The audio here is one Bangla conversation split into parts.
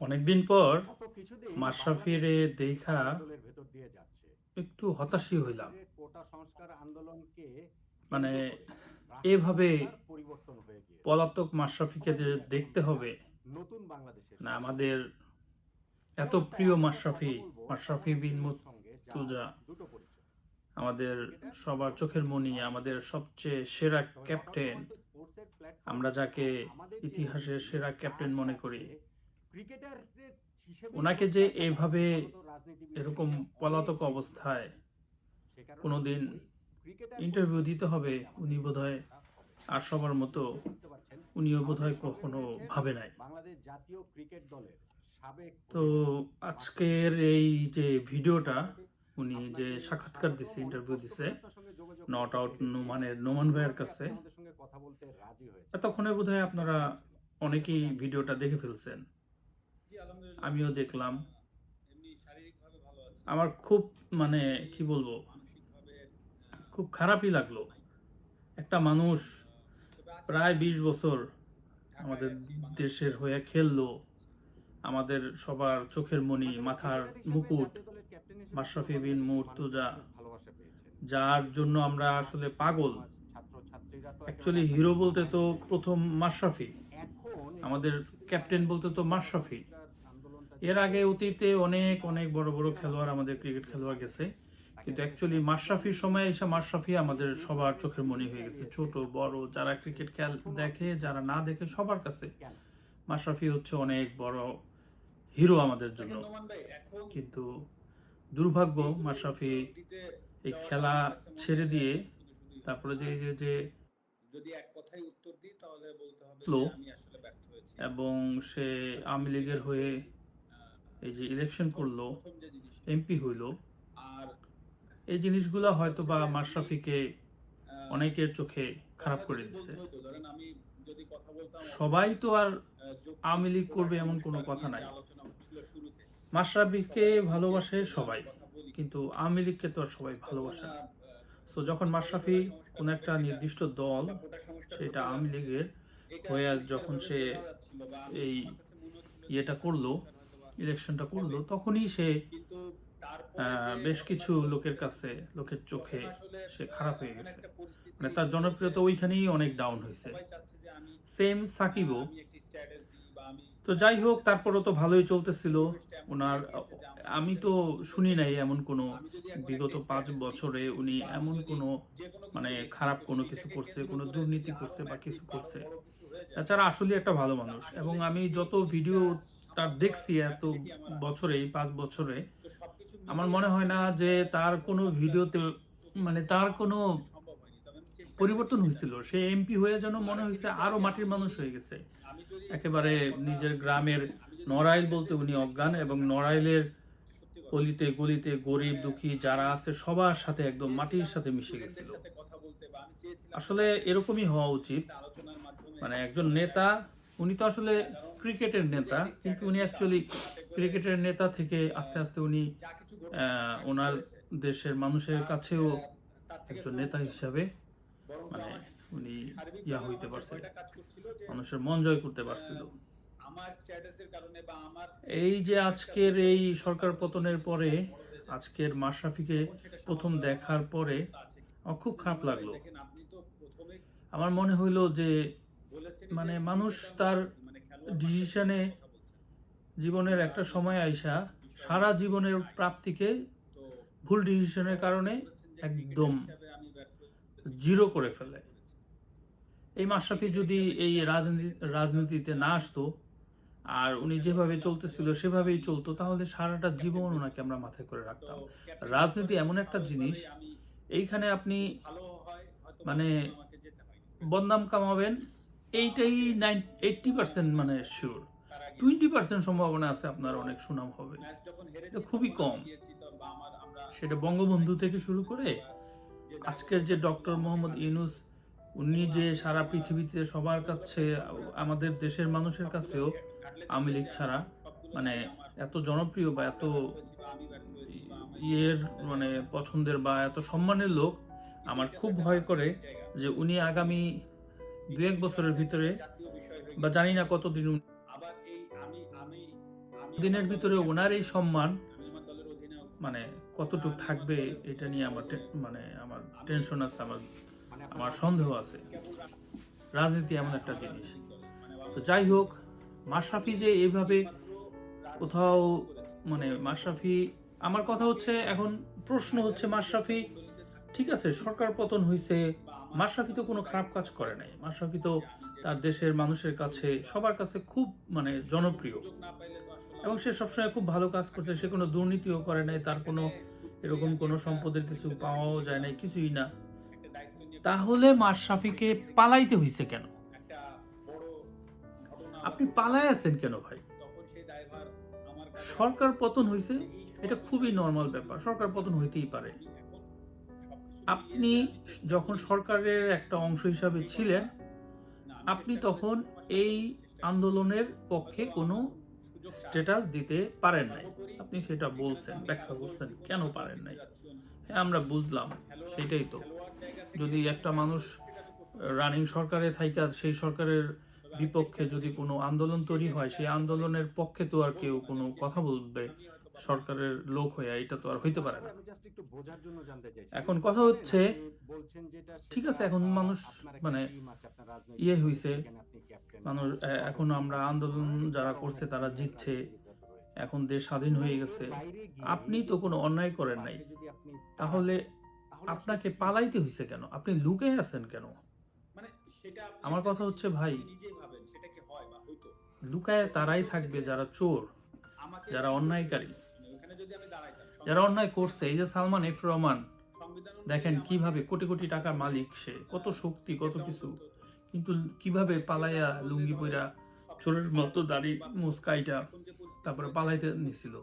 অনেকদিন পর মাশরাফিরে দেখা একটু হতাশই হইলাম। মানে এভাবে পরিবর্তন পলাতক মাশরাফিকে যে দেখতে হবে না আমাদের এত প্রিয় মাশরাফি মাশরাফি বিন মুর্তুজা। আমাদের সবার চোখের মনি আমাদের সবচেয়ে সেরা ক্যাপ্টেন। আমরা যাকে ইতিহাসের সেরা ক্যাপ্টেন মনে করি। ওনাকে যে এইভাবে রাজনীতিবিদ এরকম পলাতক অবস্থায় কোনোদিন ইন্টারভিউ দিতে হবে উনি বোধহয় আর সবার মতো উনিও বোধহয় কখনো ভাবে নাই। তো আজকের এই যে ভিডিওটা উনি যে সাক্ষাৎকার দিছে ইন্টারভিউ দিছে নট আউট নোমানের নোমান ভাইয়ের কাছে। এতক্ষণে বোধহয় আপনারা অনেকেই ভিডিওটা দেখে ফেলছেন। আমিও দেখলাম। আমার খুব মানে কি বলব? খুব খারাপই লাগল। একটা মানুষ প্রায় বিশ বছর আমাদের দেশের হয়ে খেললো। আমাদের সবার চোখের মণি মাথার মুকুট মাশরাফি বিন মুর্তুজা। যার জন্য আমরা আসলে পাগল। অ্যাকচুয়ালি হিরো বলতে তো প্রথম মাশরাফি। আমাদের ক্যাপ্টেন বলতে তো মাশরাফি। এর আগে অতীতে অনেক অনেক বড় বড় খেলোয়াড় আমাদের ক্রিকেট খেলোয়াড় গেছে। কিন্তু অ্যাকচুয়ালি মাশরাফির সময় এসে মাশরাফি আমাদের সবার চোখের মনে হয়ে গেছে। ছোট বড় যারা ক্রিকেট খেল দেখে যারা না দেখে সবার কাছে? মাশরাফি হচ্ছে অনেক বড় হিরো আমাদের জন্য। কিন্তু দুর্ভাগ্য মাশরাফি এই খেলা ছেড়ে দিয়ে তারপরে যে যে যে যদি এক কথায় উত্তর দিই তাহলে বলতে হবে আমি আসলে ব্যর্থ হয়েছি। এবং সে আওয়ামী লীগের হয়ে এই যে ইলেকশন করল এমপি হইল আর এই জিনিসগুলো হয়তো বা মাশরাফিকে অনেকের চোখে খারাপ করে দিচ্ছে সবাই তো আর আওয়ামী লীগ করবে এমন কোনো কথা নাই। মাশরাফিকে ভালোবাসে সবাই কিন্তু আওয়ামী লীগকে তো আর সবাই ভালোবাসে না যখন মাশরাফি কোন একটা নির্দিষ্ট দল সেটা আওয়ামী লীগের হয়ে আর যখন সে এই ইয়েটা করল ইলেকশনটা করল তখনই সে বেশ কিছু লোকের কাছে লোকের চোখে সে খারাপ হয়ে গেছে। মানে তার জনপ্রিয়তা ওইখানেই অনেক ডাউন হয়েছে। সেম সাকিবও। তো যাই হোক তারপরও তো ভালোই চলতেছিল। ওনার আমি তো শুনি নাই এমন কোনো বিগত পাঁচ বছরে উনি এমন কোনো মানে খারাপ কোনো কিছু করছে কোনো দুর্নীতি করছে বা কিছু করছে তাছাড়া আসলে একটা ভালো মানুষ। এবং আমি যত ভিডিও তার দেখছি এত বছরে এই পাঁচ বছরে। আমার মনে হয় না যে তার কোনো ভিডিওতে মানে তার কোনো পরিবর্তন হয়েছিল। সে এমপি হয়ে যেন মনে হয়েছে আরও মাটির মানুষ হয়ে গেছে। একেবারে নিজের গ্রামের নড়াইল বলতে উনি অজ্ঞান এবং নড়াইলের অলিতে গলিতে গরিব দুঃখী যারা আছে, সবার সাথে একদম মাটির সাথে মিশে গেছিল। আসলে এরকমই হওয়া উচিত। মানে একজন নেতা, উনি তো আসলে ক্রিকেটের নেতা কিন্তু উনি অ্যাকচুয়ালি ক্রিকেটের নেতা থেকে আস্তে আস্তে উনি ওনার দেশের মানুষের কাছেও একজন নেতা হিসাবে মানে উনি ইয়া হইতে যে পারছে ভয়টা কাজ করছিল যে মানুষের মন জয় করতে পারছিল। এই যে আজকের এই সরকার পতনের পরে আজকের মাশরাফিকে প্রথম দেখার পরে আমার খুব খারাপ লাগল। আমার মনে হইল যে মানে মানুষ তার ডিসিশনে জীবনের একটা সময় আইসা সারা জীবনের প্রাপ্তিকে ভুল ডিসিশনের কারণে একদম। জিরো করে ফেলে এই মাশরাফি যদি এই রাজনীতি, রাজনীতিতে না আসতো আর উনি যেভাবে চলতেছিল সেভাবেই চলতো, তাহলে সারাটা জীবন ওনাকে আমরা মাথায় করে রাখতাম রাজনীতি এমন একটা জিনিস, এইখানে আপনি মানে। বদনাম কামাবেন এইটাই নাইন এইটটি পার্সেন্ট মানে শিওর টোয়েন্টি পার্সেন্ট সম্ভাবনা আছে, আপনার অনেক সুনাম হবে এটা খুবই কম। আমি সেটা বঙ্গবন্ধু থেকে শুরু করে আজকের যে ডক্টর মোহাম্মদ ইউনুস, উনি যে সারা পৃথিবীতে সবার কাছে, আমাদের দেশের মানুষের কাছেও আওয়ামী লীগ ছাড়া মানে এত জনপ্রিয় বা এত ইয়ের মানে পছন্দের বা এত সম্মানের লোক, আমার খুব ভয় করে যে উনি আগামী দু এক বছরের ভিতরে, বা জানি না কতদিন দিনের ভিতরে ওনার এই সম্মান মানে কতটুকু থাকবে এটা নিয়ে আমার মানে আমার টেনশন আছে, আমার আমার সন্দেহ আছে। রাজনীতি এমন একটা জিনিস। তো যাই হোক, মাশরাফি যে এইভাবে কোথাও মানে মাশরাফি আমার কথা হচ্ছে এখন প্রশ্ন হচ্ছে মাশরাফি, ঠিক আছে, সরকার পতন হয়েছে মাশরাফি তো কোনো খারাপ কাজ করে নাই। মাশরাফি তো তার দেশের মানুষের কাছে, সবার কাছে খুব মানে জনপ্রিয়। এবং সে সবসময় খুব ভালো কাজ করছে, সে কোনো দুর্নীতিও করে নাই, তার কোনো এরকম কোনো সম্পদের কিছু পাওয়াও যায় নাই, কিছুই না। তাহলে মাশরাফিকে পালাইতে হইছে কেন? আপনি পালায় আছেন কেন ভাই? সরকার পতন হয়েছে এটা খুবই নর্মাল ব্যাপার। সরকার পতন হইতেই পারে। আপনি যখন সরকারের একটা অংশ হিসাবে ছিলেন, আপনি তখন এই আন্দোলনের পক্ষে কোনো স্ট্যাটাস দিতে পারেন নাই। আপনি সেটা বলছেন, ব্যাখ্যা করছেন, কেন পারেন নাই? হ্যাঁ আমরা বুঝলাম, সেটাই তো। যদি একটা মানুষ রানিং সরকারে থাইকা, সেই সরকারের বিপক্ষে যদি কোনো আন্দোলন তৈরি হয়, সেই আন্দোলনের পক্ষে তো আর কেউ কোনো কথা বলবে। সরকারের লোক হয়ে এটা তো আর হইতে পারে না। এখন কথা হচ্ছে, ঠিক আছে, এখন মানুষ মানে ইয়ে হইছে। মানুষ এখন আমরা আন্দোলন যারা করছে তারা জিতছে। এখন দেশ স্বাধীন হয়ে গেছে। আপনি তো কোনো অন্যায় করেন নাই। তাহলে আপনাকে পালাইতে হয়েছে কেন? আপনি লুকে আছেন কেন? মানে আমার কথা হচ্ছে ভাই নিজেই ভাবেন সেটা কি হয় বা হইতো? লুকায় তারাই থাকবে যারা চোর যারা অন্যায়কারী। যারা অন্যায় করছে, এই যে সালমান এফ রহমান, দেখেন কীভাবে কোটি কোটি টাকার মালিক সে, কত শক্তি, কত কিছু কিন্তু কীভাবে পালাইয়া লুঙ্গি পইরা চোরের মতো দাড়ি মুস্কাইটা তারপরে পালাইতে নিছিল,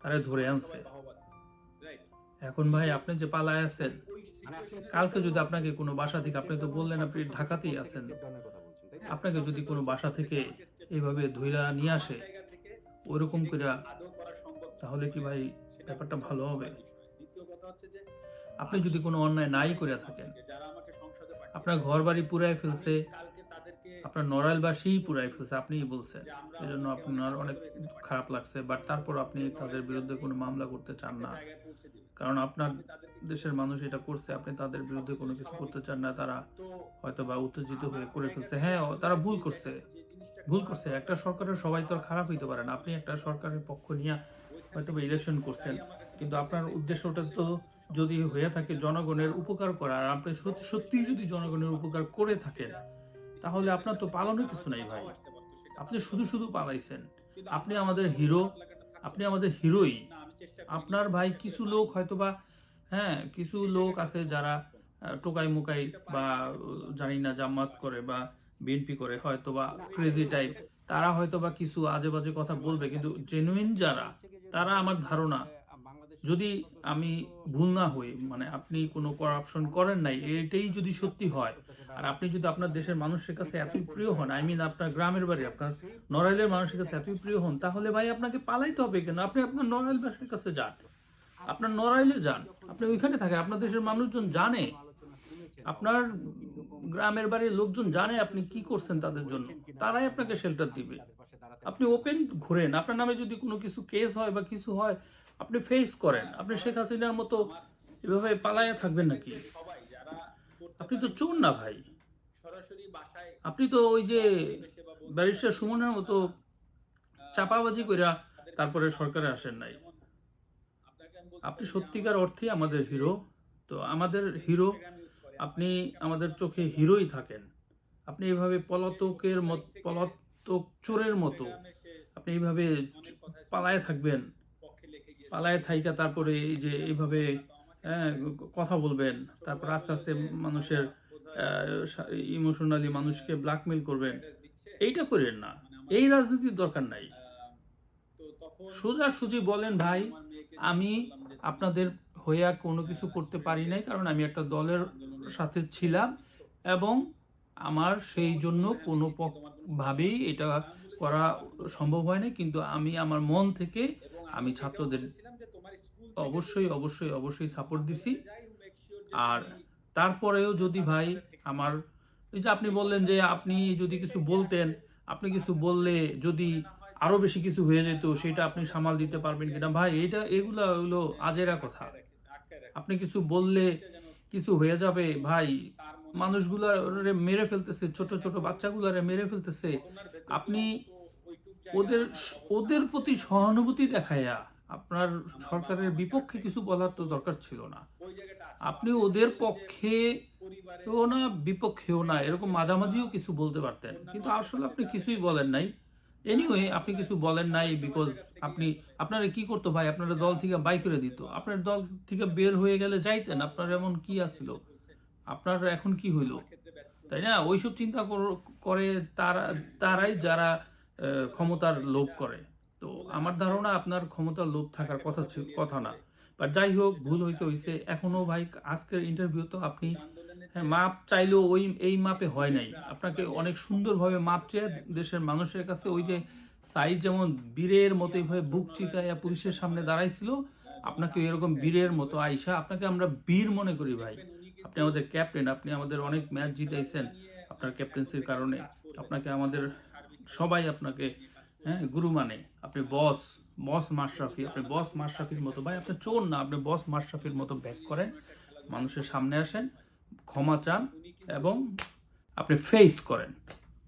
তারে ধরে আনছে? এখন ভাই, আপনি যে পালায় আছেন, কালকে যদি আপনাকে কোনো বাসা থেকে, আপনি তো বললেন আপনি ঢাকাতেই আছেন? আপনাকে যদি কোনো বাসা থেকে এইভাবে ধইরা নিয়ে আসে ওইরকম করে তাহলে কি ভাই ব্যাপারটা ভালো হবে। আপনি যদি কোনো অন্যায় নাই করে থাকেন আপনার ঘর বাড়ি পুরাই ফেলছে আপনার নড়াইলবাসীই পুরাই ফেলছে আপনিই বলছেন। যে আমরা এজন্য আমাকে আপনার অনেক খারাপ লাগছে বাট তারপর আপনি তাদের বিরুদ্ধে কোনো মামলা করতে চান না। কারণ আপনার দেশের মানুষ এটা করছে আপনি তাদের বিরুদ্ধে কোনো কিছু করতে চান না তারা হয়তো বা উত্তেজিত হয়ে করে ফেলছে। হ্যাঁ তারা ভুল করছে ভুল করছে। একটা সরকারের সবাই তো আর খারাপ হইতে পারে না। আপনি একটা সরকারের পক্ষ নিয়ে হয়তো বা ইলেকশন করছেন। কিন্তু আপনার উদ্দেশ্যটা তো যদি হয়ে থাকে জনগণের উপকার করা আর আপনি সত্যি যদি জনগণের উপকার করে থাকেন, তাহলে আপনার তো পালানোর কিছু নাই ভাই। আপনি শুধু শুধু পালাইছেন। আপনি আমাদের হিরো আপনি আমাদের হিরোই আপনার ভাই কিছু লোক হয়তো বা হ্যাঁ কিছু লোক আছে যারা টোকাই মুকাই বা, জানি না, জামাত করে বা, বিএনপি করে হয়তো বা ক্রেজি টাইপ তারা হয়তো বা কিছু আজে বাজে কথা বলবে, কিন্তু জেনুইন যারা, তারা আমার ধারণা, যদি আমি ভুল না হই মানে আপনি কোনো করাপশন করেন নাই, এটাই যদি সত্যি হয়, আর আপনি যদি আপনার দেশের মানুষের কাছে এতই প্রিয় হন আই মিন আপনার গ্রামের বাড়ি, আপনার নড়াইলের মানুষের কাছে এতই প্রিয় হন, তাহলে ভাই আপনাকে পালাইতে হবে কেন? আপনি আপনার নড়াইলবাসীর কাছে যান, আপনার নড়াইলে যান, আপনি ওইখানে থাকেন, আপনার দেশের মানুষজন জানে, আপনার গ্রামের বাড়ির লোকজন জানে আপনি কি করছেন তাদের জন্য। তারাই আপনাকে শেল্টার দিবে। আপনি ওপেন ঘুরেন। আপনার নামে যদি কোনো কিছু কেস হয় বা কিছু হয়, আপনি ফেস করেন। আপনি শেখ হাসিনার মতো এভাবে পালাইয়া থাকবেন নাকি? আপনি তো চোর না ভাই। আপনি তো ওই যে ব্যারিস্টার সুমনের মতো চাপাবাজি কইরা তারপরে সরকারে আসেন নাই। আপনি সত্যিকার অর্থে আমাদের হিরো তো আমাদের হিরো। আপনি আমাদের চোখে হিরোই থাকেন। আপনি এইভাবে পলাতকের মত পলাতক চোরের মতো আপনি এইভাবে পালায় থাকবেন। পালায় থাইকা তারপরে এই যে এইভাবে হ্যাঁ, কথা বলবেন। তারপর আস্তে আস্তে মানুষের ইমোশনালি মানুষকে ব্ল্যাকমেল করবেন। এইটা করেন না। এই রাজনীতির দরকার নাই। আহ, তো তখন সোজা সুজি বলেন ভাই আমি আপনাদের হইয়া কোনো কিছু করতে পারি নাই, কারণ আমি একটা দলের সাথে ছিলাম এবং আমার সেই জন্য কোনো ভাবেই এটা করা সম্ভব হয়নি। কিন্তু আমি, আমার মন থেকে আমি ছাত্রদের অবশ্যই অবশ্যই অবশ্যই সাপোর্ট দিছি। আর তারপরেও যদি ভাই আমার, এই যে আপনি বললেন যে আপনি যদি কিছু বলতেন, আপনি কিছু বললে যদি আরও বেশি কিছু হয়ে যেত, সেটা আপনি সামাল দিতে পারবেন কিনা? ভাই এটা এগুলা হলো আজেরা কথা। আপনি কিছু বললে কিছু হয়ে যাবে, ভাই। মনে মানুষগুলারে মেরে ফেলতেছে, ছোট ছোট বাচ্চাগুলারে মেরে ফেলতেছে। আপনি ওদের ওদের প্রতি সহানুভূতি দেখাইয়া আপনার সরকারের বিপক্ষে কিছু বলার তো দরকার ছিল না। আপনি ওদের পক্ষে না, বিপক্ষেও না, এরকম মাঝামাঝিও কিছু বলতে পারতেন। কিন্তু আসলে আপনি কিছুই বলেন নাই। এনিওয়ে আপনি কিছু বলেন নাই বিকজ আপনি, আপনারা কি করতো ভাই? আপনারা দল থেকে বাই করে দিত। আপনার দল থেকে বের হয়ে গেলে যাইতেন। আপনার এমন কি আছিল? আপনার এখন কি হইল? তাই না? ওইসব চিন্তা করে তারা, তারাই যারা ক্ষমতার লোভ করে। তো আমার ধারণা আপনার ক্ষমতার লোভ থাকার কথা কথা না। বাট যাই হোক, ভুল হয়েছে হয়েছে এখনও ভাই, আজকের ইন্টারভিউ তো আপনি হ্যাঁ, মাপ চাইলেও ওই এই মাপে হয় নাই। আপনাকে অনেক সুন্দরভাবে মাপ চেয়ে দেশের মানুষের কাছে। ওই যে সাইজ যেমন বীরের মতো এইভাবে বুক চিতাইয়া পুলিশের সামনে দাঁড়াইছিল আপনাকে এরকম বীরের মতো আইসা আপনাকে আমরা বীর মনে করি ভাই। আপনি আমাদের ক্যাপ্টেন আপনি আমাদের অনেক ম্যাচ জিতাইছেন আপনার ক্যাপ্টেন্সির কারণে। আপনাকে আমাদের সবাই আপনাকে হ্যাঁ গুরু মানে। আপনি বস বস মাশরাফি আপনি বস মাশরাফির মতো। ভাই আপনি চোর না আপনি বস মাশরাফির মতো ব্যাক করেন মানুষের সামনে আসেন। ক্ষমা চান এবং আপনি ফেস করেন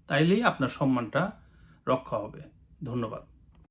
তাইলেই আপনার সম্মানটা রক্ষা হবে। ধন্যবাদ।